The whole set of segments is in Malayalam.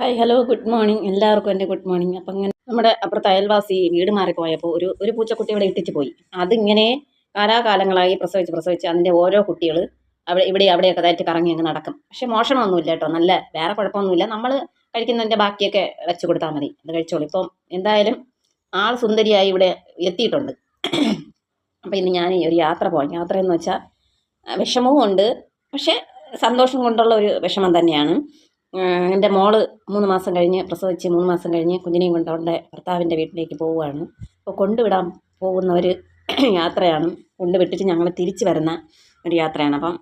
ഹായ് ഹലോ ഗുഡ് മോർണിംഗ് എല്ലാവർക്കും എന്റെ ഗുഡ് മോർണിംഗ് അപ്പം ഇങ്ങനെ നമ്മുടെ അപ്പുറത്തെ അയൽവാസി വീട് മാറിപ്പോയപ്പോൾ ഒരു ഒരു പൂച്ചക്കുട്ടി ഇവിടെ ഇട്ടിച്ച് പോയി. അതിങ്ങനെ കാലാകാലങ്ങളായി പ്രസവിച്ച് പ്രസവിച്ച് അതിന്റെ ഓരോ കുട്ടികൾ അവിടെ ഇവിടെ അവിടെയൊക്കെ അതായിട്ട് കറങ്ങി അങ്ങ് നടക്കും. പക്ഷെ മോഷണമൊന്നുമില്ല കേട്ടോ. നല്ല വേറെ കുഴപ്പമൊന്നുമില്ല. നമ്മൾ കഴിക്കുന്നതിന്റെ ബാക്കിയൊക്കെ വെച്ച് കൊടുത്താൽ മതി. അത് കഴിച്ചോളൂ. ഇപ്പം എന്തായാലും ആൾ സുന്ദരിയായി ഇവിടെ എത്തിയിട്ടുണ്ട്. അപ്പോൾ ഇന്ന് ഞാൻ ഒരു യാത്ര പോകാം യാത്ര എന്ന് വെച്ചാൽ വിഷമവും ഉണ്ട് പക്ഷേ സന്തോഷം കൊണ്ടുള്ള ഒരു വിഷമം തന്നെയാണ്. എന്റെ മോൾ മൂന്ന് മാസം കഴിഞ്ഞ് പ്രസവിച്ച് മൂന്ന് മാസം കഴിഞ്ഞ് കുഞ്ഞിനെയും കൊണ്ട് അവളുടെ ഭർത്താവിന്റെ വീട്ടിലേക്ക് പോവുകയാണ്. അപ്പോൾ കൊണ്ടുവിടാൻ പോകുന്ന ഒരു യാത്രയാണ്. കൊണ്ടുവിട്ടിട്ട് ഞങ്ങൾ തിരിച്ചു വരുന്ന ഒരു യാത്രയാണ്. അപ്പം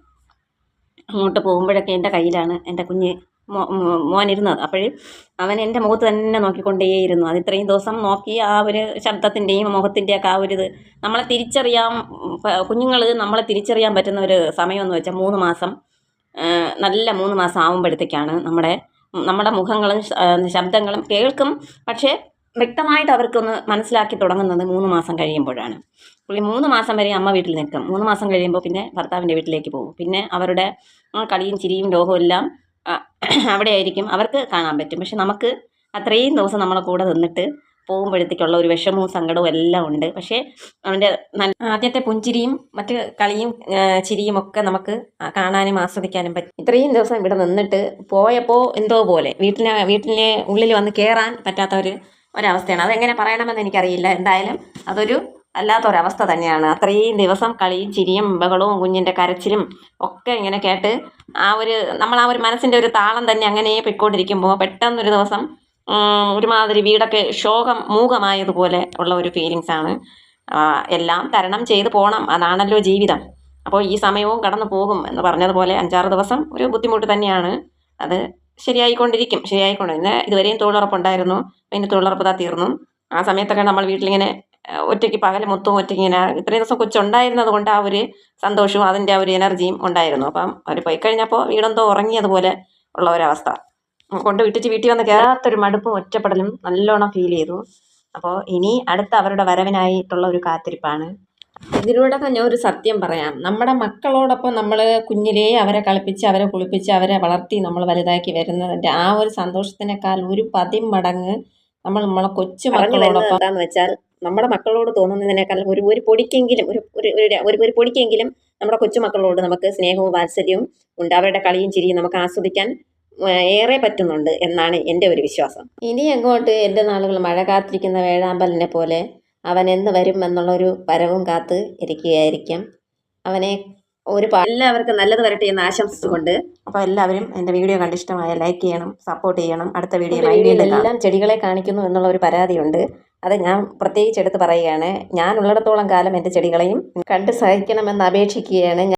അങ്ങോട്ട് പോകുമ്പോഴൊക്കെ എന്റെ കയ്യിലാണ് എന്റെ കുഞ്ഞ് മോനിരുന്നത്. അപ്പോൾ അവൻ എന്റെ മുഖത്ത് തന്നെ നോക്കിക്കൊണ്ടേയിരുന്നു. അത് ഇത്രയും ദിവസം നോക്കി ആ ഒരു ശബ്ദത്തിന്റെയും മുഖത്തിന്റെയൊക്കെ ആ ഒരു ഇത് നമ്മളെ തിരിച്ചറിയാം കുഞ്ഞുങ്ങൾ നമ്മളെ തിരിച്ചറിയാൻ പറ്റുന്ന ഒരു സമയമെന്ന് വെച്ചാൽ മൂന്ന് മാസം നല്ല മൂന്ന് മാസം ആകുമ്പോഴത്തേക്കാണ് നമ്മുടെ നമ്മുടെ മുഖങ്ങളും ശബ്ദങ്ങളും കേൾക്കും. പക്ഷേ വ്യക്തമായിട്ട് അവർക്കൊന്ന് മനസ്സിലാക്കി തുടങ്ങുന്നത് മൂന്ന് മാസം കഴിയുമ്പോഴാണ്. പുള്ളി മൂന്ന് മാസം വരെ അമ്മ വീട്ടിൽ നിൽക്കും. മൂന്ന് മാസം കഴിയുമ്പോൾ പിന്നെ ഭർത്താവിന്റെ വീട്ടിലേക്ക് പോകും. പിന്നെ അവരുടെ കളിയും ചിരിയും രോഗവും എല്ലാം അവിടെ ആയിരിക്കും അവർക്ക് കാണാൻ പറ്റും. പക്ഷെ നമുക്ക് അത്രയും ദിവസം നമ്മളെ കൂടെ നിന്നിട്ട് പോകുമ്പോഴത്തേക്കുള്ള ഒരു വിഷമവും സങ്കടവും എല്ലാം ഉണ്ട്. പക്ഷേ അവന്റെ നല്ല ആദ്യത്തെ പുഞ്ചിരിയും മറ്റ് കളിയും ചിരിയും ഒക്കെ നമുക്ക് കാണാനും ആസ്വദിക്കാനും പറ്റും ഇത്രയും ദിവസം ഇവിടെ നിന്നിട്ട് പോയപ്പോൾ എന്തോ പോലെ. വീട്ടിലെ വീട്ടിലെ ഉള്ളിൽ വന്ന് കയറാൻ പറ്റാത്ത ഒരു ഒരവസ്ഥയാണ്. അതെങ്ങനെ പറയണമെന്ന് എനിക്കറിയില്ല. എന്തായാലും അതൊരു അല്ലാത്തൊരവസ്ഥ തന്നെയാണ്. അത്രയും ദിവസം കളിയും ചിരിയും ബഹളവും കുഞ്ഞിന്റെ കരച്ചിലും ഒക്കെ ഇങ്ങനെ കേട്ട് ആ ഒരു നമ്മൾ ആ ഒരു മനസ്സിന്റെ ഒരു താളം തന്നെ അങ്ങനെ പൊയ്ക്കൊണ്ടിരിക്കുമ്പോൾ പെട്ടെന്നൊരു ദിവസം ഒരുമാതിരി വീടൊക്കെ ശോകം മൂകമായതുപോലെ ഉള്ള ഒരു ഫീലിങ്സ് ആണ്. എല്ലാം തരണം ചെയ്ത് പോകണം അതാണല്ലോ ജീവിതം. അപ്പോൾ ഈ സമയവും കടന്നു പോകും എന്ന് പറഞ്ഞതുപോലെ അഞ്ചാറ് ദിവസം ഒരു ബുദ്ധിമുട്ട് തന്നെയാണ്. അത് ശരിയായിക്കൊണ്ടിരിക്കും. ശരിയായിക്കൊണ്ടിരുന്ന ഇതുവരെയും തൊഴിലുറപ്പുണ്ടായിരുന്നു. പിന്നെ തൊഴിലുറപ്പ് താ തീർന്നു. ആ സമയത്തൊക്കെ നമ്മൾ വീട്ടിലിങ്ങനെ ഒറ്റയ്ക്ക് പകൽ മൊത്തവും ഒറ്റയ്ക്ക് ഇങ്ങനെ ഇത്രയും ദിവസം കൊച്ചുണ്ടായിരുന്നത് കൊണ്ട് ആ ഒരു സന്തോഷവും അതിന്റെ ആ ഒരു എനർജിയും ഉണ്ടായിരുന്നു. അപ്പം അവർ പോയി കഴിഞ്ഞപ്പോൾ വീടെന്തോ ഉറങ്ങിയതുപോലെ ഉള്ള ഒരവസ്ഥ. കൊണ്ട് വിട്ടിട്ട് വീട്ടിൽ വന്ന് കയറാത്തൊരു മടുപ്പും ഒറ്റപ്പെടലും നല്ലോണം ഫീൽ ചെയ്തു. അപ്പോൾ ഇനി അടുത്ത അവരുടെ വരവിനായിട്ടുള്ള ഒരു കാത്തിരിപ്പാണ്. ഇതിലൂടെ തന്നെ ഒരു സത്യം പറയാം. നമ്മുടെ മക്കളോടൊപ്പം നമ്മൾ കുഞ്ഞിലേ അവരെ കളിപ്പിച്ച് അവരെ കുളിപ്പിച്ച് അവരെ വളർത്തി നമ്മൾ വലുതാക്കി വരുന്നതിന്റെ ആ ഒരു സന്തോഷത്തിനേക്കാൾ ഒരു പതിമടങ്ങ് നമ്മൾ നമ്മളെ കൊച്ചു മക്കളോടൊപ്പം വെച്ചാൽ നമ്മുടെ മക്കളോട് തോന്നുന്നതിനേക്കാൾ ഒരു ഒരു പൊടിക്കെങ്കിലും ഒരു ഒരു ഒരു- പൊടിക്കെങ്കിലും നമ്മുടെ കൊച്ചുമക്കളോട് നമുക്ക് സ്നേഹവും വാത്സല്യവും ഉണ്ട്. അവരുടെ കളിയും ചിരിയും നമുക്ക് ആസ്വദിക്കാൻ ഏറെ പറ്റുന്നുണ്ട് എന്നാണ് എന്റെ ഒരു വിശ്വാസം. ഇനി അങ്ങോട്ട് എന്റെ നാളുകൾ മഴ കാത്തിരിക്കുന്ന വേഴാമ്പലിനെ പോലെ അവൻ എന്ന് വരും എന്നുള്ളൊരു വരവും കാത്ത് ഇരിക്കുകയായിരിക്കും. അവനെ ഒരു എല്ലാവർക്കും നല്ലത് വരട്ടെ എന്ന് ആശംസിച്ചുകൊണ്ട് അപ്പോൾ എല്ലാവരും എന്റെ വീഡിയോ കണ്ട് ഇഷ്ടമായ ലൈക്ക് ചെയ്യണം സപ്പോർട്ട് ചെയ്യണം. അടുത്ത വീഡിയോ എല്ലാം ചെടികളെ കാണിക്കുന്നു എന്നുള്ള ഒരു പരാതിയുണ്ട്. അത് ഞാൻ പ്രത്യേകിച്ച് എടുത്ത് പറയുകയാണ്. ഞാൻ ഉള്ളിടത്തോളം കാലം എന്റെ ചെടികളെയും കണ്ട് സഹിക്കണമെന്ന് അപേക്ഷിക്കുകയാണ്.